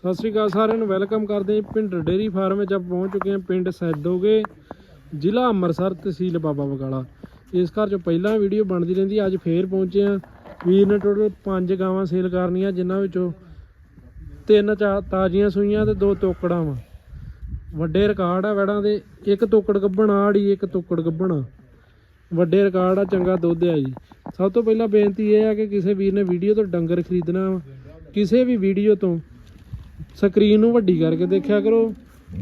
ਸਤਿ ਸ੍ਰੀ ਅਕਾਲ ਸਾਰਿਆਂ ਨੂੰ, ਵੈਲਕਮ ਕਰਦੇ ਹਾਂ ਪਿੰਡ ਡੇਰੀ ਫਾਰਮ ਵਿੱਚ ਆਪਾਂ ਪਹੁੰਚ ਚੁੱਕੇ ਹਾਂ ਪਿੰਡ ਸੈਦੋਗੇ, ਜ਼ਿਲ੍ਹਾ ਅੰਮ੍ਰਿਤਸਰ ਤਹਿਸੀਲ ਬਾਬਾ ਬਕਾਲਾ ਇਸ ਘਰ 'ਚ ਪਹਿਲਾਂ ਵੀਡੀਓ ਬਣਦੀ ਰਹਿੰਦੀ, ਅੱਜ ਫੇਰ ਪਹੁੰਚੇ ਹਾਂ। ਵੀਰ ਨੇ ਟੋਟਲ ਪੰਜ ਗਾਵਾਂ ਸੇਲ ਕਰਨੀਆਂ, ਜਿਨ੍ਹਾਂ ਵਿੱਚੋਂ ਤਿੰਨ ਚਾ ਤਾਜ਼ੀਆਂ ਸੂਈਆਂ ਤੇ ਦੋ ਤੋਕੜਾਂ ਵਾ। ਵੱਡੇ ਰਿਕਾਰਡ ਆ ਵੈੜਾਂ ਦੇ, ਇੱਕ ਤੋਕੜ ਗੱਭਣ ਆੜੀ ਇੱਕ ਤੋਕੜ ਗੱਭਣ ਵੱਡੇ ਰਿਕਾਰਡ ਆ, ਚੰਗਾ ਦੁੱਧ ਆ ਜੀ। ਸਭ ਤੋਂ ਪਹਿਲਾਂ ਬੇਨਤੀ ਇਹ ਆ ਕਿ ਕਿਸੇ ਵੀਰ ਨੇ ਵੀਡੀਓ ਤੋਂ ਡੰਗਰ ਖਰੀਦਣਾ ਵਾ, ਕਿਸੇ ਵੀ ਵੀਡੀਓ ਤੋਂ ਸਕਰੀਨ ਨੂੰ ਵੱਡੀ ਕਰਕੇ ਦੇਖਿਆ ਕਰੋ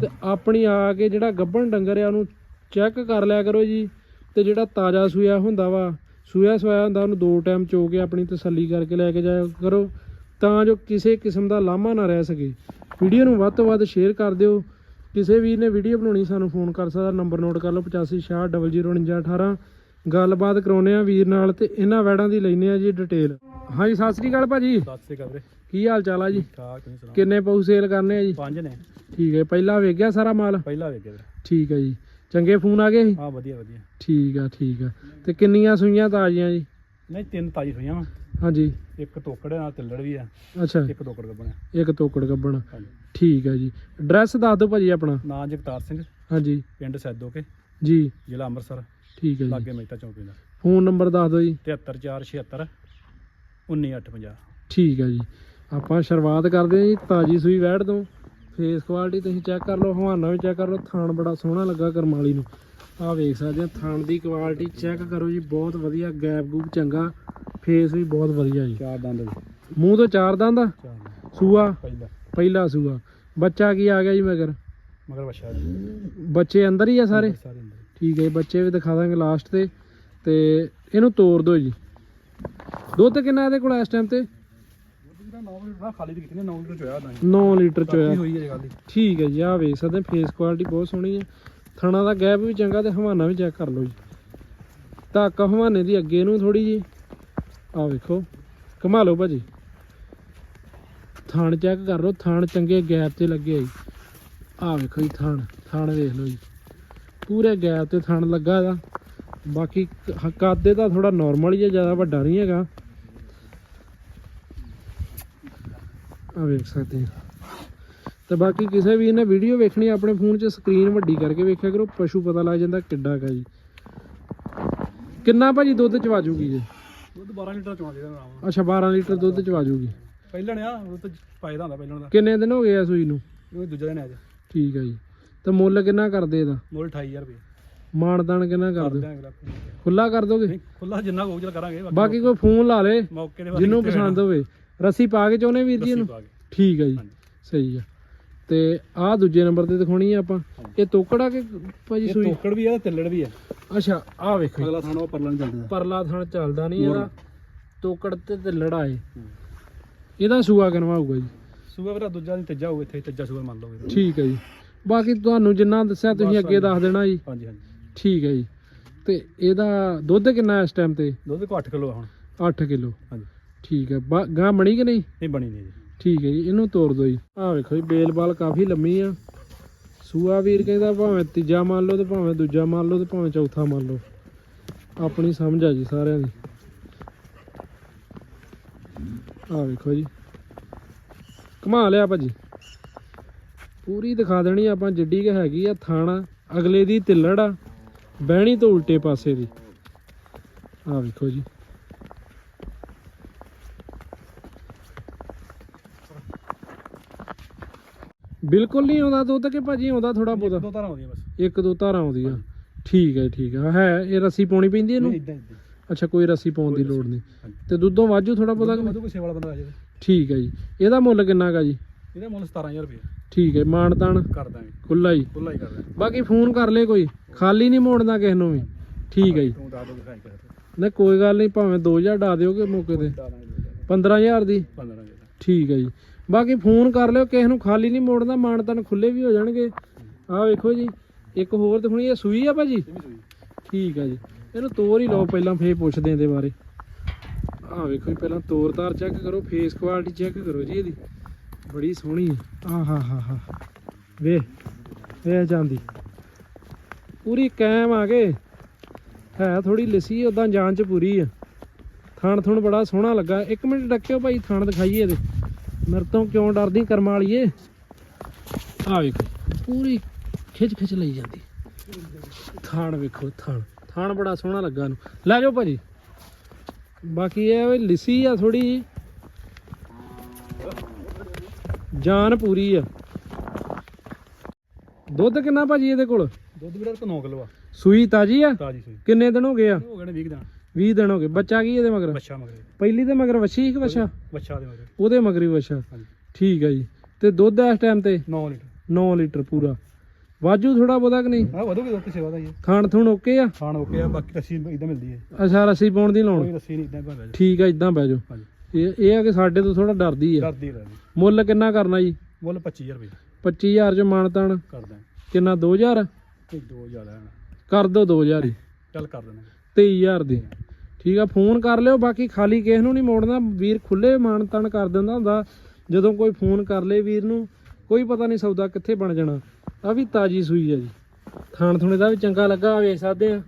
ਤੇ ਆਪਣੀ ਆ ਕੇ ਜਿਹੜਾ ਗੱਭਣ ਡੰਗਰ ਆ ਉਹਨੂੰ ਚੈੱਕ ਕਰ ਲਿਆ ਕਰੋ ਜੀ ਤੇ ਜਿਹੜਾ ਤਾਜ਼ਾ ਸੂਇਆ ਹੁੰਦਾ ਵਾ, ਸੂਇਆ ਸੋਇਆ ਹੁੰਦਾ, ਉਹਨੂੰ ਦੋ ਟਾਈਮ ਚੋ ਕੇ ਆਪਣੀ ਤਸੱਲੀ ਕਰਕੇ ਲੈ ਕੇ ਜਾਇਆ ਕਰੋ ਤਾਂ ਜੋ ਕਿਸੇ ਕਿਸਮ ਦਾ ਲਾਮਾ ਨਾ ਰਹਿ ਸਕੇ। ਵੀਡੀਓ ਨੂੰ ਵੱਧ ਤੋਂ ਵੱਧ ਸ਼ੇਅਰ ਕਰ ਦਿਓ। ਕਿਸੇ ਵੀਰ ਨੇ ਵੀਡੀਓ ਬਣਾਉਣੀ ਸਾਨੂੰ ਫੋਨ ਕਰ ਸਕਦਾ ਨੰਬਰ ਨੋਟ ਕਰ ਲਓ 8560004918 ਗੱਲਬਾਤ ਕਰਾਉਨੇ ਆ ਵੀਰ ਨਾਲ ਤੇ ਇਹਨਾਂ ਵੈੜਾਂ ਦੀ ਲੈਨੇ ਆ ਜੀ ਡਿਟੇਲ ਹਾਂਜੀ, ਸਤਿ ਸ੍ਰੀ ਅਕਾਲ ਭਾਜੀ। ਸਤਿ ਸ੍ਰੀ ਅਕਾਲ ਵੀਰੇ। ਕੀ ਹਾਲ ਚਾਲ ਆ ਜੀ? ਠਾਕ ਤੁਸੀਂ ਸੁਣਾਓ? ਕਿੰਨੇ ਪਊ ਸੇਲ ਕਰਨੇ ਆ ਜੀ? ਪੰਜ ਨੇ। ਠੀਕ ਹੈ ਪਹਿਲਾਂ ਵੇਖ ਗਿਆ ਸਾਰਾ ਮਾਲ? ਪਹਿਲਾ ਵੇਖਿਆ ਵੀਰੇ। ਠੀਕ ਹੈ ਜੀ। ਚੰਗੇ ਫੋਨ ਆ ਗਏ ਸੀ? ਹਾਂ ਵਧੀਆ ਵਧੀਆ। ਠੀਕ ਆ ਠੀਕ ਆ। ਤੇ ਕਿੰਨੀਆਂ ਸੂਈਆਂ ਤਾਜ਼ੀਆਂ ਜੀ? ਨਹੀਂ ਤਿੰਨ ਤਾਜੀ ਹੋਈਆਂ ਵਾ। ਹਾਂਜੀ। ਇੱਕ ਟੋਕੜ ਨਾਲ ਤਿੱਲੜ ਵੀ ਆ। ਅੱਛਾ। ਇੱਕ ਟੋਕੜ ਗੱਬਣਾ ਇੱਕ ਤੋਕੜ ਗੱਬਣ। ਹਾਂਜੀ। ਠੀਕ ਹੈ ਜੀ। ਐਡਰੈਸ ਦੱਸ ਦਿਓ ਭਾਜੀ ਆਪਣਾ। ਨਾਂ ਜਗਤਾਰ ਸਿੰਘ ਹਾਂਜੀ। ਪਿੰਡ ਸੈਦੋਕੇ ਜੀ। ਜ਼ਿਲ੍ਹਾ ਅੰਮ੍ਰਿਤਸਰ। ਠੀਕ ਹੈ ਜੀ। ਲਾਗੇ ਮਹਿਤਾ ਚੌਂਕੀ ਦਾ ਫੋਨ ਨੰਬਰ ਦੱਸ ਦਿਓ ਜੀ। 73476 19850 ਠੀਕ ਹੈ ਜੀ। ਆਪਾਂ ਸ਼ੁਰੂਆਤ ਕਰਦੇ ਹਾਂ ਜੀ ਤਾਜੀ ਸੂਈ ਵੈੜ ਤੋਂ। ਫੇਸ ਕੁਆਲਿਟੀ ਤੁਸੀਂ ਚੈੱਕ ਕਰ ਲਓ ਹਵਾਨਾ ਵੀ ਚੈੱਕ ਕਰ ਲਓ ਥਾਣ ਬੜਾ ਸੋਹਣਾ ਲੱਗਾ ਕਰਮਾਲੀ ਨੂੰ। ਆਹ ਵੇਖ ਸਕਦੇ ਆ ਥਾਣ ਦੀ ਕੁਆਲਿਟੀ ਚੈੱਕ ਕਰੋ ਜੀ ਬਹੁਤ ਵਧੀਆ ਗੈਪ ਗੂਪ ਚੰਗਾ। ਫੇਸ ਵੀ ਬਹੁਤ ਵਧੀਆ ਜੀ। ਚਾਰ ਦੰਦ ਮੂੰਹ ਤੋਂ ਚਾਰ ਦੰਦ। ਸੂਆ? ਪਹਿਲਾ। ਸੂਆ। ਬੱਚਾ ਕੀ ਆ ਗਿਆ ਜੀ ਮਗਰ? ਮਗਰ ਜੀ ਬੱਚੇ ਅੰਦਰ ਹੀ ਆ ਸਾਰੇ? ਠੀਕ ਹੈ ਬੱਚੇ ਵੀ ਦਿਖਾ ਦਾਂਗੇ ਲਾਸਟ ਤੇ। ਤੇ ਇਹਨੂੰ ਤੋੜ ਦਿਓ ਜੀ। ਦੁੱਧ ਕਿੰਨਾ ਇਹਦੇ ਕੋਲ ਇਸ ਟਾਈਮ ਤੇ? ਜਿਹੜਾ 9 ਲੀਟਰ ਖਾਲੀ ਦੀ ਕਿਤਨੇ 9 ਲੀਟਰ ਚੋਇਆ ਤਾਂ 9 ਲੀਟਰ ਚ ਹੋਇਆ ਹੋਈ ਹੈ ਜਗ੍ਹਾ ਦੀ ਠੀਕ ਹੈ ਜੀ ਆ ਵੇਖ ਸਕਦੇ ਫੇਸ ਕੁਆਲਿਟੀ ਬਹੁਤ ਸੋਹਣੀ ਹੈ। ਥਣਾ ਦਾ ਗੈਪ ਵੀ ਚੰਗਾ ਤੇ ਹਵਾਨਾ ਵੀ ਚੈੱਕ ਕਰ ਲਓ ਜੀ। ਧੱਕ ਹਵਾਨੇ ਦੀ ਅੱਗੇ ਨੂੰ ਥੋੜੀ ਜੀ ਆ ਵੇਖੋ ਘੁਮਾ ਲਓ ਭਾਜੀ। ਥਣ ਚੈੱਕ ਕਰ ਲਓ ਥਣ ਚੰਗੇ ਗੈਪ ਤੇ ਲੱਗੇ ਆ ਜੀ। ਆ ਵੇਖੋ ਜੀ ਥਣ ਥਣ ਵੇਖ ਲਓ ਜੀ। ਪੂਰੇ ਗੈਪ ਤੇ ਥਣ ਲੱਗਾ ਇਹਦਾ। ਬਾਕੀ ਕ- ਕੱਦ ਦਾ ਥੋੜਾ ਨਾਰਮਲ ਹੀ ਹੈ ਜ਼ਿਆਦਾ ਵੱਡਾ ਨਹੀਂ ਹੈਗਾ। ਆ ਵੇਖ ਸਕਦੇ ਆ ਤੇ ਬਾਕੀ ਕਿਸੇ ਵੀ ਨੇ ਵੀਡੀਓ ਵੇਖਣੀ ਆਪਣੇ ਫੋਨ 'ਚ ਸਕਰੀਨ ਵੱਡੀ ਕਰਕੇ ਵੇਖਿਆ ਕਰੋ ਪਸ਼ੂ ਪਤਾ ਲੱਗ ਜਾਂਦਾ ਕਿੱਡਾ ਹੈਗਾ ਜੀ। ਕਿੰਨਾ ਭਾਜੀ ਦੁੱਧ ਚਵਾ ਜੂਗੀ ਜੀ? ਦੁੱਧ 12 ਲੀਟਰ ਚੋਂ ਜਿਹੜਾ ਆਰਾਮ ਅੱਛਾ 12 ਲੀਟਰ ਦੁੱਧ ਚਵਾ ਜੂਗੀ। ਪਹਿਲਾਂ ਨੇ ਆ ਉਹ ਤਾਂ ਪਾਇਦਾ ਹੁੰਦਾ ਪਹਿਲਾਂ ਦਾ। ਕਿੰਨੇ ਦਿਨ ਹੋ ਗਏ ਆ ਸੂਈ ਨੂੰ? ਉਹ ਦੂਜਾ ਦਿਨ ਅੱਜ। ਠੀਕ ਹੈ ਜੀ। ਤੇ ਮੁੱਲ ਕਿੰਨਾ ਕਰਦੇ ਇਹਦਾ? ਮੁੱਲ 28000 ਰੁਪਏ। ਮਾਨਦਾਨ ਕਿੰਨਾ ਕਰ ਦੋ ਦਿਆਂਗੇ ਖੁੱਲਾ ਕਰ ਦੋਗੇ? ਖੁੱਲਾ ਜਿੰਨਾ ਚਲ ਕਰਾਂਗੇ ਬਾਕੀ ਕੋਈ ਫੋਨ ਲਾ ਲੇ ਦੇ ਜਿਹਨੂੰ ਪਸੰਦ ਹੋਵੇ। ਰੱਸੀ ਪਾ ਕੇ ਚਾਹੁੰਦੇ ਵੀਰ ਜੀ ਇਹਨੂੰ? ਪਾ ਕੇ। ਠੀਕ ਹੈ ਜੀ ਹਾਂਜੀ। ਸਹੀ ਆ ਤੇ ਆਹ ਦੂਜੇ ਨੰਬਰ ਤੇ ਦਿਖਾਉਣੀ ਆ ਆਪਾਂ। ਇਹ ਤੋਕੜਾ ਕਿ ਭਾਜੀ ਇਹ ਸੂਈ? ਤੋਕੜ ਵੀ ਆ ਤੇ ਤਿੱਲੜ ਵੀ ਆ। ਅੱਛਾ ਆਹ ਵੇਖੋ ਜੀ। ਅਗਲਾ ਥਾਣਾ ਉਹ ਪਰਲਾ ਨਹੀਂ ਚੱਲਦਾ। ਪਰਲਾ ਥਣ ਚੱਲਦਾ ਨਹੀਂ ਇਹਦਾ ਤੋਕੜ ਤੇ ਤੇ ਲੜਾਏ। ਇਹਦਾ ਸੂਆ ਕਿਨਵਾ ਹੋਊਗਾ ਜੀ? ਸੂਬਾ ਵੀਰਾ ਦੂਜਾ ਨਹੀਂ ਤੀਜਾ ਹੋਊ ਇੱਥੇ ਤੀਜਾ ਸੂਬਾ ਮੰਨ ਲਓ ਵੀਰੇ। ਠੀਕ ਹੈ ਜੀ। ਬਾਕੀ ਤੁਹਾਨੂੰ ਜਿੰਨਾ ਦੱਸਿਆ ਤੁਸੀਂ ਬਸ ਅੱਗੇ ਦੱਸ ਦੇਣਾ ਜੀ। ਹਾਂਜੀ ਹਾਂਜੀ। ਠੀਕ ਹੈ ਜੀ। ਤੇ ਇਹਦਾ ਦੁੱਧ ਕਿੰਨਾ ਇਸ ਟਾਈਮ ਤੇ? ਦੁੱਧ ਕੋ 8 ਕਿਲੋ ਹੁਣ। 8 ਕਿਲੋ। ਹਾਂਜੀ। ਠੀਕ ਹੈ। ਬਾ- ਗਾਂ ਬਣੀ ਕਿ ਨਹੀਂ? ਨਹੀਂ ਬਣੀ ਨਹੀਂ ਜੀ। ਠੀਕ ਹੈ ਜੀ ਇਹਨੂੰ ਤੋੜ ਦਿਓ ਜੀ। ਆਹ ਵੇਖੋ ਜੀ ਬੇਲ ਬਾਲ ਕਾਫੀ ਲੰਮੀ ਆ। ਸੂਆ ਵੀਰ ਕਹਿੰਦਾ ਭਾਵੇਂ ਤੀਜਾ ਮੰਨ ਲਓ ਤੇ ਭਾਵੇਂ ਦੂਜਾ ਮੰਨ ਲਓ ਤੇ ਭਾਵੇਂ ਚੌਥਾ ਮੰਨ ਲਓ। ਆਪਣੀ ਸਮਝ ਆ ਜੀ ਸਾਰਿਆਂ ਦੀ। ਆਹ ਵੇਖੋ ਜੀ। ਕਮਾ ਲਿਆ ਭਾਜੀ। ਪੂਰੀ ਦਿਖਾ ਦੇਣੀ ਆਪਾਂ ਜਿੱਡੀ ਕਿ ਹੈਗੀ ਆ ਥਾਣਾ ਅਗਲੇ ਦੀ ਤਿੱਲੜ ਆ ਬਹਿਣੀ ਤੋਂ ਉਲਟੇ ਪਾਸੇ ਦੀ। ਆਹ ਵੇਖੋ ਜੀ। ਬਿਲਕੁਲ ਨਹੀਂ ਆਉਂਦਾ ਦੁੱਧ ਕਿ ਭਾਜੀ ਆਉਂਦਾ ਥੋੜਾ ਬਹੁਤਾ? ਦੋ ਤਰ੍ਹਾਂ ਆਉਂਦੀਆਂ ਬਸ। ਇੱਕ ਦੋ ਧਾਰਾਂ ਆਉਂਦੀਆਂ। ਠੀਕ ਹੈ ਠੀਕ ਹੈ। ਹੈ ਇਹ ਰੱਸੀ ਪਾਉਣੀ ਪੈਂਦੀ ਇਹਨੂੰ? ਇਦਾਂ ਇਦਾਂ। ਅੱਛਾ ਕੋਈ ਰੱਸੀ ਪਾਉਣ ਦੀ ਲੋੜ ਨਹੀਂ। ਤੇ ਦੁੱਧੋਂ ਵਾਜੂ ਥੋੜਾ ਕਿ ਵਾਲਾ ਬੰਦਾ ਆ ਜਾਵੇ। ਠੀਕ ਹੈ ਜੀ। ਇਹਦਾ ਮੁੱਲ ਕਿੰਨਾ ਗਾ ਜੀ? ਇਹਦਾ ਮੁੱਲ 17000 ਰੁਪਏ ਠੀਕ ਹੈ ਮਾਨਤਾਨ ਕਰ ਦਾਂਗੇ। ਖੁੱਲਾ ਹੀ। ਖੁੱਲਾ ਹੀ ਕਰ ਦਾਂਗੇ। ਬਾਕੀ ਫੋਨ ਕਰ ਲੈ ਕੋਈ। ਖਾਲੀ ਨਹੀਂ ਮੋੜਨਾ ਕਿਸੇ ਨੂੰ ਵੀ। ਠੀਕ ਹੈ ਜੀ। ਤੂੰ ਦੱਸ ਦੋ ਦਿਖਾਈ ਕਰ। ਨਹੀਂ ਕੋਈ ਗੱਲ ਨਹੀਂ ਭਾਵੇਂ 2000 ਡਾ ਦਿਓਗੇ ਮੌਕੇ ਤੇ। 15000 ਦੀ 15 ਠੀਕ ਹੈ ਜੀ। ਬਾਕੀ ਫੋਨ ਕਰ ਲਿਓ ਕਿਸੇ ਨੂੰ ਖਾਲੀ ਨਹੀਂ ਮੋੜਨਾ ਮਾਨਤਾਨ ਖੁੱਲੇ ਵੀ ਹੋ ਜਾਣਗੇ। ਆਹ ਵੇਖੋ ਜੀ ਇੱਕ ਹੋਰ ਦਿਖਣੀ ਇਹ ਸੂਈ ਆ ਭਾਜੀ? ਠੀਕ ਆ ਜੀ। ਇਹਨੂੰ ਤੋਰ ਹੀ ਲਓ ਪਹਿਲਾਂ ਫੇਰ ਪੁੱਛਦੇ ਇਹਦੇ ਬਾਰੇ। ਆਹ ਵੇਖੋ ਜੀ ਪਹਿਲਾਂ ਤੋਰ ਤਾਰ ਚੈੱਕ ਕਰੋ ਫੇਸ ਕੁਆਲਿਟੀ ਚੈੱਕ ਕਰੋ ਜੀ ਇਹਦੀ। ਬੜੀ ਸੋਹਣੀ ਆ। ਆਹ ਹਾ ਹਾ ਹਾ। ਵੇ ਵੇ ਜਾਂਦੀ। ਪੂਰੀ ਕਾਇਮ ਆ ਗਏ। ਹੈ ਥੋੜੀ ਲਿਸੀ ਉਦਾਂ ਜਾਨ ਚ ਪੂਰੀ ਆ। ਥਣ ਥਣ ਬੜਾ ਸੋਹਣਾ ਲੱਗਾ। ਇੱਕ ਮਿੰਟ ਡੱਕਿਓ ਭਾਈ ਥਣ ਦਿਖਾਈਏ ਇਹਦੇ। ਮੇਰੇ ਤੋਂ ਕਿਉਂ ਡਰਦੀ ਕਰਮਾਂ ਵਾਲੀਏ? ਆ ਵੇਖੋ ਪੂਰੀ ਖਿੱਚ ਖਿੱਚ ਲਈ ਜਾਂਦੀ। ਥਾਣ ਵੇਖੋ ਥਾਣ। ਥਾਣ ਬੜਾ ਸੋਹਣਾ ਲੱਗਾ ਇਹਨੂੰ ਲੈ ਜਾਓ ਭਾਜੀ। ਬਾਕੀ ਇਹ ਵੀ ਲਿੱਸੀ ਆ ਥੋੜੀ ਜਾਨ ਪੂਰੀ ਆ। ਦੁੱਧ ਕਿੰਨਾ ਭਾਜੀ ਇਹਦੇ ਕੋਲ? ਦੁੱਧ ਵੀਰੇ ਕੋ 9 ਕਿਲੋ ਆ। ਸੂਈ ਤਾਜੀ ਆ? ਤਾਜੀ ਸੂਈ। ਕਿੰਨੇ ਦਿਨ ਹੋ ਗਏ ਆ? ਹੋ ਗਏ ਨੇ 20 ਦਿਨ। 20 ਦਿਨ ਹੋ ਗਏ। ਬੱਚਾ ਕੀ ਇਹਦੇ ਮਗਰ? ਬੱਚਾ ਮਗਰੇ। ਪਹਿਲੀ ਤੇ ਮਗਰ ਵੱਛੀ ਕਿ ਵੱਛਾ? ਬੱਚਾ ਦੇ ਮਗਰੇ। ਉਹਦੇ ਮਗਰੀ ਵੱਛਾ। ਹਾਂਜੀ। ਠੀਕ ਆ ਜੀ। ਤੇ ਦੁੱਧ ਇਸ ਟਾਈਮ ਤੇ? 9 ਲੀਟਰ। 9 ਲੀਟਰ ਪੂਰਾ। ਵਾਜੂ ਥੋੜਾ ਬਹੁਤਾ ਕਿ ਨਹੀਂ? ਆ ਵਧੂਗੀ ਦੁੱਧ ਸੇਵਾ ਦਾ ਹੀ ਖਾਣ ਥੁਣ ਓਕੇ ਆ? ਖਾਣ ਓਕੇ ਆ ਬਾਕੀ ਰੱਸੀ ਇਦਾਂ ਮਿਲਦੀ ਹੈ ਅੱਛਾ ਰੱਸੀ ਪਾਉਣ ਦੀ ਕੋਈ ਲਾਉਣ ਰੱਸੀ ਨਹੀਂ ਇਦਾਂ ਭਾਵੇਂ ਠੀਕ ਆ ਇਦਾਂ ਬਹਿ ਜਾਓ ਇਹ ਇਹ ਆ ਕਿ ਸਾਡੇ ਤੋਂ ਥੋੜਾ ਡਰਦੀ ਆ। ਡਰਦੀ ਰਹਿੰਦੀ। ਮੁੱਲ ਕਿੰਨਾ ਕਰਨਾ ਜੀ? ਮੁੱਲ 25000 ਰੁਪਏ 25000 ਚ ਮਾਨਤਾਨ ਕਰਦਾ ਕਿੰਨਾ 2000 ਤੇ ਦੋ ਜ਼ਿਆਦਾ ਹੈ। ਕਰ ਦੋ 2000 ਹੀ। ਚੱਲ ਕਰ ਦੇਣਾ 23000 ਦੀ। ਠੀਕ ਆ ਫੋਨ ਕਰ ਲਿਓ ਬਾਕੀ ਖਾਲੀ ਕਿਸੇ ਨੂੰ ਨਹੀਂ ਮੋੜਨਾ। ਵੀਰ ਖੁੱਲੇ ਮਾਨਤਾਨ ਕਰ ਦਿੰਦਾ ਹੁੰਦਾ ਜਦੋਂ ਕੋਈ ਫੋਨ ਕਰ ਲੇ ਵੀਰ ਨੂੰ ਕੋਈ ਪਤਾ ਨਹੀਂ ਸੌਦਾ ਕਿੱਥੇ ਬਣ ਜਾਣਾ। ਆ ਵੀ ਤਾਜੀ ਸੂਈ ਆ ਜੀ। ਥਾਣ ਥੁਣੇ ਦਾ ਵੀ ਚੰਗਾ ਲੱਗਾ ਵੇਖ ਸਕਦੇ ਆ।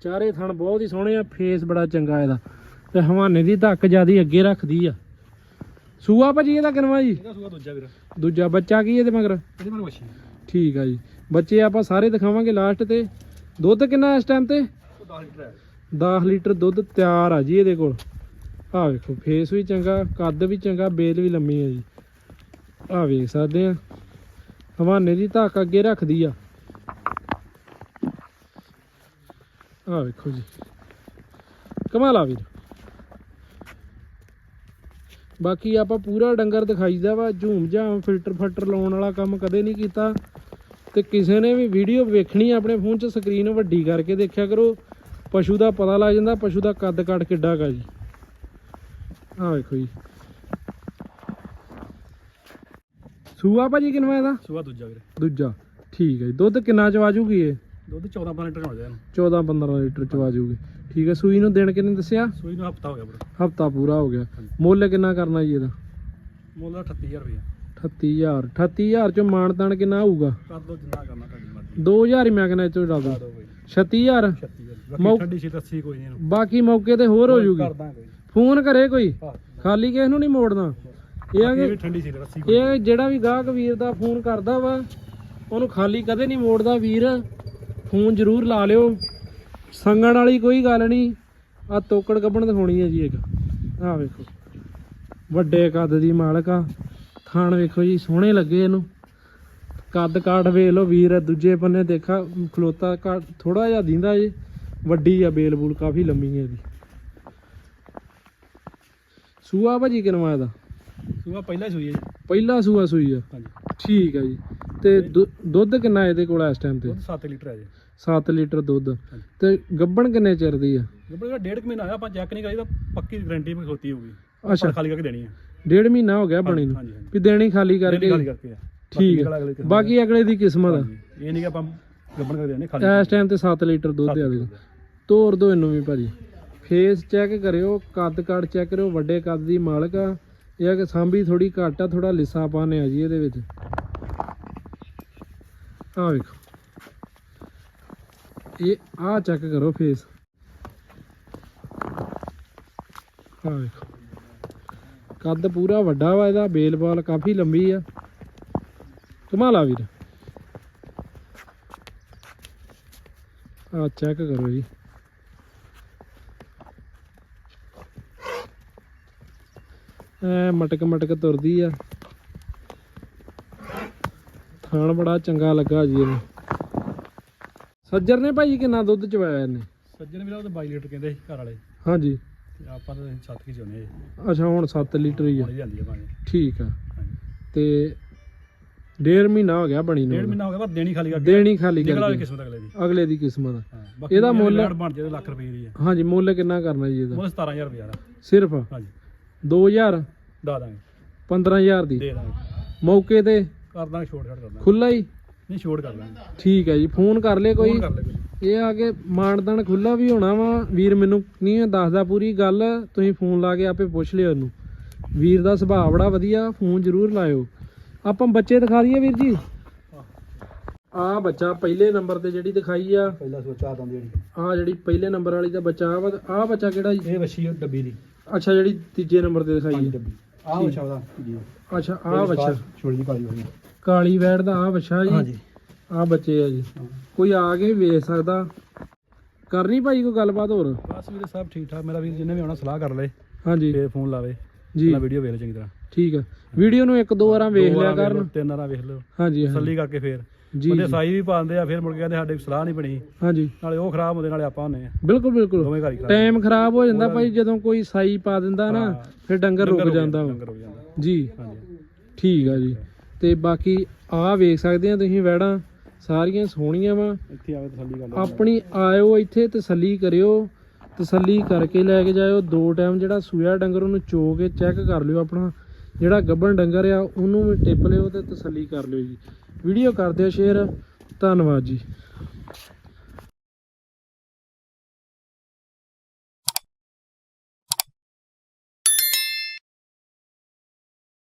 ਚਾਰੇ ਥਣ ਬਹੁਤ ਹੀ ਸੋਹਣੇ ਆ ਫੇਸ ਬੜਾ ਚੰਗਾ ਇਹਦਾ। ਤੇ ਹਵਾਨੇ ਦੀ ਧੱਕ ਜਿਆਦੀ ਅੱਗੇ ਰੱਖਦੀ ਆ। ਸੂਆ ਭਾਜੀ ਇਹਦਾ ਕਿਨਵਾ ਜੀ? ਇਹਦਾ ਸੂਆ ਦੂਜਾ ਵੀਰ। ਦੂਜਾ ਬੱਚਾ ਕੀ ਇਹਦੇ ਮਗਰ? ਇਹਦੇ ਮਨ ਵਸ਼ੀ ਠੀਕ ਆ ਜੀ। ਬੱਚੇ ਆਪਾਂ ਸਾਰੇ ਦਿਖਾਵਾਂਗੇ ਲਾਸਟ ਤੇ। ਦੁੱਧ ਕਿੰਨਾ ਇਸ ਟਾਈਮ ਤੇ? ਉਹ 10 ਲੀਟਰ ਹੈ। 10 ਲੀਟਰ ਦੁੱਧ ਤਿਆਰ ਆ ਜੀ ਇਹਦੇ ਕੋਲ। ਆਹ ਵੇਖੋ ਫੇਸ ਵੀ ਚੰਗਾ, ਕੱਦ ਵੀ ਚੰਗਾ, ਬੇਲ ਵੀ ਲੰਮੀ ਹੈ ਜੀ। ਆਹ ਵੇਖ ਸਕਦੇ ਆ। ਹਵਾਨੇ ਦੀ ਧਾਕ ਅੱਗੇ ਰੱਖਦੀ ਆ। ਆਹ ਵੇਖੋ ਜੀ। ਕਮਾਲ ਆ ਵੀਰ। ਬਾਕੀ ਆਪਾਂ ਪੂਰਾ ਡੰਗਰ ਦਿਖਾਈਦਾ ਵਾ, ਝੂਮ ਝਾਮ, ਫਿਲਟਰ ਫਲਟਰ ਲਾਉਣ ਵਾਲਾ ਕੰਮ ਕਦੇ ਨਹੀਂ ਕੀਤਾ। ਤੇ ਕਿਸੇ ਨੇ ਵੀ ਵੀਡੀਓ ਵੇਖਣੀ ਆਪਣੇ ਫੋਨ 'ਚ ਸਕਰੀਨ ਵੱਡੀ ਕਰਕੇ ਦੇਖਿਆ ਕਰੋ। ਪਸ਼ੂ ਦਾ ਪਤਾ ਲੱਗ ਜਾਂਦਾ ਪਸ਼ੂ ਦਾ ਕੱਦ ਕੱਟ ਕਿੱਡਾ ਕਾ ਜੀ। ਆਹ ਵੇਖੋ ਜੀ। ਸੂਆ ਭਾਜੀ ਕਿੰਨਾ ਇਹਦਾ? ਸੂਆ ਦੂਜਾ ਵੀਰ। ਦੂਜਾ। ਠੀਕ ਹੈ ਜੀ। ਦੁੱਧ ਕਿੰਨਾ ਚਵਾ ਜੂਗੀ ਇਹ? ਦੁੱਧ 14 15 ਲੀਟਰ ਹੋ ਜਾਣਾ। 14 15 ਲੀਟਰ ਚਵਾ ਜੂਗੀ। ਠੀਕ ਹੈ ਸੂਈ ਨੂੰ ਦਿਨ ਕਿੰਨੇ ਦੱਸਿਆ? ਸੂਈ ਨੂੰ ਹਫਤਾ ਹੋ ਗਿਆ ਵੀਰ। ਹਫਤਾ ਪੂਰਾ ਹੋ ਗਿਆ। ਮੁੱਲ ਕਿੰਨਾ ਕਰਨਾ ਜੀ ਇਹਦਾ? ਮੁੱਲ ਦਾ 38000 ਰੁਪਏ 38000 38000 ਚੋਂ ਮਾਨਤਾਨ ਕਿੰਨਾ ਆਊਗਾ ਕਰ ਦੋ ਜਿੰਨਾ ਕਰਨਾ ਤੁਹਾਡੀ ਮਰਜ਼ੀ। 2000 ਹੀ ਮੈਂ ਕਹਿੰਦਾ ਇਹ ਚੋਂ ਡਾਲ ਕਰ ਦੋ ਕੋਈ 36000 36000 ਮੌ- ਬਾਕੀ ਠੰਡੀ ਸੀ ਰੱਸੀ ਕੋਈ ਨਹੀਂ ਇਹਨੂੰ। ਬਾਕੀ ਮੌਕੇ ਤੇ ਹੋਰ ਹੋ ਜੂਗੀ। ਫੋਨ ਕਰੇ ਕੋਈ? ਖਾਲੀ ਕਿਸੇ ਨੂੰ ਨਹੀਂ ਮੋੜਨਾ। ਇਹ ਆ ਇਹ ਕਿ ਵੀ ਠੰਡੀ ਸੀ ਰੱਸੀ ਕੋਈ ਇਹ ਆ ਜਿਹੜਾ ਵੀ ਗਾਹਕ ਵੀਰ ਦਾ ਫੋਨ ਕਰਦਾ ਵਾ ਉਹਨੂੰ ਖਾਲੀ ਕਦੇ ਨਹੀਂ ਮੋੜਦਾ ਵੀਰ। ਫੋਨ ਜ਼ਰੂਰ ਲਾ ਲਿਓ। ਸੰਗਣ ਵਾਲੀ ਕੋਈ ਗੱਲ ਨਹੀਂ ਆ ਤੋਕੜ ਕੱਢਣ ਦਿਖਾਉਣੀ ਹੈ ਜੀ ਇੱਕ। ਆਹ ਵੇਖੋ। ਵੱਡੇ ਕੱਦ ਦੀ ਮਾਲਕ ਆ। ਥਾਣ ਵੇਖੋ ਜੀ ਸੋਹਣੇ ਲੱਗੇ ਇਹਨੂੰ। ਕੱਦ ਕਾਠ ਵੇਖ ਲਓ ਵੀਰ ਦੂਜੇ ਬੰਨੇ ਦੇਖਾ ਖਲੋਤਾ ਥੋੜਾ ਜਿਹਾ ਦਿੰਦਾ ਜੀ। ਵੱਡੀ ਆ ਬੇਲ ਬੂਲ ਕਾਫੀ ਲੰਮੀ ਹੈ ਇਹਦੀ। ਸੂਆ ਭਾਜੀ ਕਿਨਵਾ ਇਹਦਾ? ਸੂਆ ਪਹਿਲਾਂ ਹੀ ਸੂਈ ਹੈ ਜੀ। ਪਹਿਲਾ ਸੂਆ ਸੂਈ ਆ? ਹਾਂਜੀ। ਠੀਕ ਆ ਜੀ। ਤੇ ਦੁ- ਦੁੱਧ ਕਿੰਨਾ ਇਹਦੇ ਕੋਲ ਇਸ ਟਾਈਮ ਤੇ? ਦੁੱਧ 7 ਲੀਟਰ ਹੈ ਜੀ। 7 ਲੀਟਰ ਦੁੱਧ। ਤੇ ਗੱਬਣ ਕਿੰਨੇ ਚਿਰ ਦੀ ਆ? ਗੱਬੜ ਦਾ ਡੇਢ ਕੁ ਮਹੀਨਾ ਹੋਇਆ ਆਪਾਂ ਚੈੱਕ ਨਹੀਂ ਕਰਾਈ ਤਾਂ ਪੱਕੀ ਗਾਰੰਟੀ ਵੀ ਖੋਤੀ ਹੋਊਗੀ। ਅੱਛਾ। ਪਰ ਖਾਲੀ ਕਰਕੇ ਦੇਣੀ ਹੈ ਡੇਢ ਮਹੀਨਾ ਹੋ ਗਿਆ ਬਣੀ ਨੂੰ? ਹਾਂਜੀ ਹਾਂਜੀ। ਵੀ ਦੇਣੀ ਖਾਲੀ ਕਰਕੇ? ਖਾਲੀ ਕਰਕੇ ਆ। ਠੀਕ ਨਿਕਲ ਅਗਲੇ ਕਿਸਮ ਬਾਕੀ ਅਗਲੇ ਦੀ ਕਿਸਮਤ ਆ। ਹਾਂਜੀ। ਇਹ ਨਹੀਂ ਕਿ ਆਪਾਂ ਖਾਲੀ ਇਸ ਟਾਈਮ ਤੇ 7 ਲੀਟਰ ਦੁੱਧ ਆ ਦੇਖੋ ਤੋਰ ਦੋ ਇਹਨੂੰ ਵੀ ਭਾਜੀ। ਫੇਸ ਚੈੱਕ ਕਰਿਓ ਕੱਦ ਕੱਦ ਚੈੱਕ ਕਰਿਓ ਵੱਡੇ ਕੱਦ ਦੀ ਮਾਲਕ ਆ। ਇਹ ਆ ਕਿ ਸਾਂਭੀ ਥੋੜੀ ਘੱਟ ਆ ਥੋੜਾ ਲਿੱਸਾ ਪਾਣੇ ਆ ਜੀ ਇਹਦੇ ਵਿੱਚ। ਆ ਵੇਖੋ। ਇਹ ਆ ਚੈੱਕ ਕਰੋ ਫੇਸ ਆ ਵੇਖੋ। ਕੱਦ ਪੂਰਾ ਵੱਡਾ ਵਾ ਇਹਦਾ ਬੇਲ ਬਾਲ ਕਾਫੀ ਲੰਬੀ ਆ। ਕਮਾਲ ਆ ਵੀਰ। ਆ ਚੈੱਕ ਕਰੋ ਜੀ। ਐ ਮਟਕ ਮਟਕ ਤੁਰਦੀ ਆ। ਥਾਣ ਬੜਾ ਚੰਗਾ ਲੱਗਾ ਜੀ ਇਹਨੂੰ। ਸੱਜਰ ਨੇ ਭਾਈ ਕਿੰਨਾ ਦੁੱਧ ਚਵਾਇਆ ਇਹਨੇ? ਸੱਜਣ ਵੀਰਾ ਉਹ ਤਾਂ 22 ਲੀਟਰ ਕਹਿੰਦੇ ਸੀ ਘਰ ਵਾਲੇ। ਹਾਂਜੀ। ਤੇ ਆਪਾਂ ਤਾਂ 7 ਕੀ ਚਾਹੁੰਦੇ ਆ ਅੱਛਾ ਹੁਣ 7 ਲੀਟਰ ਹੀ ਆ। ਜਾਂਦੀ ਭਾਵੇਂ ਠੀਕ ਆ। ਹਾਂਜੀ। ਤੇ ਡੇਢ ਮਹੀਨਾ ਹੋ ਗਿਆ ਬਣੀ ਡੇਢ ਨੂੰ ਮਹੀਨਾ ਹੋ ਗਿਆ ਪਰ ਦੇਣੀ ਖਾਲੀ ਕਰਕੇ। ਦੇਣੀ ਖਾਲੀ ਨਿਕਲ ਕਰਕੇ। ਕਿਸਮਤ ਅਗਲੇ ਦੀ। ਅਗਲੇ ਦੀ ਕਿਸਮਤ। ਬਾਕੀ ਇਹਦਾ ਮੁੱਲ- ਰੇਟ ਬਣ ਜੇ ਲੱਖ ਰੁਪਏ ਦੀ ਹੈ ਹਾਂਜੀ ਮੁੱਲ ਕਿੰਨਾ ਕਰਨਾ ਜੀ ਇਹਦਾ? ਮੁੱਲ 17000 ਰੁਪਏ ਦਾ ਸਿਰਫ? ਹਾਂਜੀ। 2000 ਦਾ ਦਾਂਗੇ। 15000 ਦੀ। ਦੇ ਦਾਂਗੇ। ਮੌਕੇ ਤੇ? ਕਰ ਦਾਂਗੇ ਛੋਟ ਛਾਟ ਕਰ ਦਾਂਗੇ। ਖੁੱਲਾ ਹੀ? ਨਹੀਂ ਛੋਟ ਕਰ ਦਾਂਗੇ। ਠੀਕ ਹੈ ਜੀ ਫੋਨ ਕਰ ਲੈ ਕੋਈ? ਫੋਨ ਕਰ ਲੈ ਕੋਈ। ਇਹ ਆ ਕੇ ਮਾਨਦਾਨ ਖੁੱਲਾ ਵੀ ਹੋਣਾ ਵਾ। ਵੀਰ ਮੈਨੂੰ ਨਹੀਂ ਦੱਸਦਾ ਪੂਰੀ ਗੱਲ। ਤੁਸੀਂ ਫੋਨ ਲਾ ਕੇ ਆਪੇ ਪੁੱਛ ਲਿਓ ਉਹਨੂੰ ਵੀਰ ਦਾ ਸੁਭਾਅ ਬੜਾ ਵਧੀਆ ਫੋਨ ਜ਼ਰੂਰ ਲਾਇਓ। ਆਪਾਂ ਬੱਚੇ ਦਿਖਾ ਦਈਏ ਵੀਰ ਜੀ। ਆ ਬੱਚਾ ਪਹਿਲੇ ਨੰਬਰ ਤੇ ਜਿਹੜੀ ਦਿਖਾਈ ਆ। ਪਹਿਲਾਂ ਸੋਚਾ ਦੰਦੀ ਜਿਹੜੀ ਆ ਜਿਹੜੀ ਪਹਿਲੇ ਨੰਬਰ ਵਾਲੀ ਦਾ ਬੱਚਾ ਆ ਆ ਬੱਚਾ ਕਿਹੜਾ ਜੀ? ਇਹ ਵਸ਼ੀ ਡੱਬੀ ਦੀ। ਅੱਛਾ ਜਿਹੜੀ ਤੀਜੇ ਨੰਬਰ ਤੇ ਦਿਖਾਈ ਹੈ ਡੱਬੀ। ਆਹ ਬੱਚਾ ਉਹਦਾ। ਜੀ। ਅੱਛਾ ਆਹ ਬੱਚਾ। ਜਿਹੀ ਕਾਲੀ ਹੋਈ ਕਾਲੀ ਵੈੜ ਦਾ ਆਹ ਬੱਚਾ ਜੀ। ਹਾਂਜੀ। ਆਹ ਬੱਚੇ ਆ ਜੀ। ਕੋਈ ਆ ਕੇ ਵੀ ਵੇਚ ਸਕਦਾ। ਕਰਨੀ ਭਾਈ ਕੋਈ ਗੱਲਬਾਤ ਹੋਰ? ਬਸ ਵੀਰੇ ਸਭ ਠੀਕ ਠਾਕ ਮੇਰਾ ਵੀਰ ਜਿੰਨੇ ਵੀ ਆਉਣਾ ਸਲਾਹ ਕਰ ਲੈ। ਹਾਂਜੀ। ਫੇਰ ਫੋਨ ਲਾਵੇ। ਜੀ। ਵੀਡੀਓ ਵੇਖ ਲੈ ਚੰਗੀ ਤਰ੍ਹਾਂ। ਠੀਕ ਆ ਵੀਡੀਓ ਨੂੰ ਇੱਕ ਦੋ ਵਾਰਾਂ ਵੇਖ ਦੋ ਲਿਆ ਵਾਰਾਂ ਕਰਨ। ਲਓ, ਤਿੰਨ ਵਾਰਾਂ ਵੇਖ ਲਓ। ਹਾਂਜੀ ਹਾਂਜੀ। ਤਸੱਲੀ ਕਰਕੇ ਫੇਰ। ਜੀ ਉਹਦੇ ਸਾਈ ਵੀ ਪਾਉਂਦੇ ਆ ਫਿਰ ਮੁੜ ਕੇ ਕਹਿੰਦੇ ਸਾਡੇ ਸਲਾਹ ਨਹੀਂ ਬਣੀ। ਹਾਂਜੀ। ਨਾਲੇ ਉਹ ਖਰਾਬ ਹੁੰਦੇ ਨਾਲੇ ਆਪਾਂ ਹੁੰਨੇ ਆ। ਬਿਲਕੁਲ ਬਿਲਕੁਲ। ਦੋਵੇਂ ਘਰ ਹੀ ਖਰਾਬ। ਟਾਈਮ ਖਰਾਬ ਹੋ ਜਾਂਦਾ ਭਾਈ ਜਦੋਂ ਕੋਈ ਸਾਈ ਪਾ ਦਿੰਦਾ ਨਾ ਹਾਂ। ਫਿਰ ਡੰਗਰ ਰੁਕ ਹੋ ਜਾਂਦਾ ਵਾ। ਡੰਗਰ ਰੁਕ ਜਾਂਦਾ। ਜੀ। ਹਾਂਜੀ। ਠੀਕ ਆ ਜੀ। ਤੇ ਬਾਕੀ ਆਹ ਵੇਖ ਸਕਦੇ ਆ ਤੁਸੀਂ ਵੈੜਾਂ ਸਾਰੀਆਂ ਸੋਹਣੀਆਂ ਵਾ। ਇੱਥੇ ਆਵੇ ਤਸੱਲੀ ਕਰ ਲਓ। ਆਪਣੀ ਆਇਓ ਇੱਥੇ ਤਸੱਲੀ ਕਰਿਓ। ਤਸੱਲੀ ਕਰਕੇ ਲੈ ਕੇ ਜਾਇਓ। ਦੋ ਟਾਈਮ ਜਿਹੜਾ ਸੂਆ ਡੰਗਰ ਉਹਨੂੰ ਚੋ ਕੇ ਚੈੱਕ ਕਰ ਲਿਓ ਆਪਣਾ। ਜਿਹੜਾ ਗੱਬਣ ਡੰਗਰ ਆ, ਉਹਨੂੰ ਵੀ ਟਿਪ ਲਿਓ ਤੇ ਤਸੱਲੀ ਕਰ ਲਿਓ ਜੀ। ਵੀਡੀਓ ਕਰ ਦਿਓ ਸ਼ੇਅਰ। ਧੰਨਵਾਦ ਜੀ।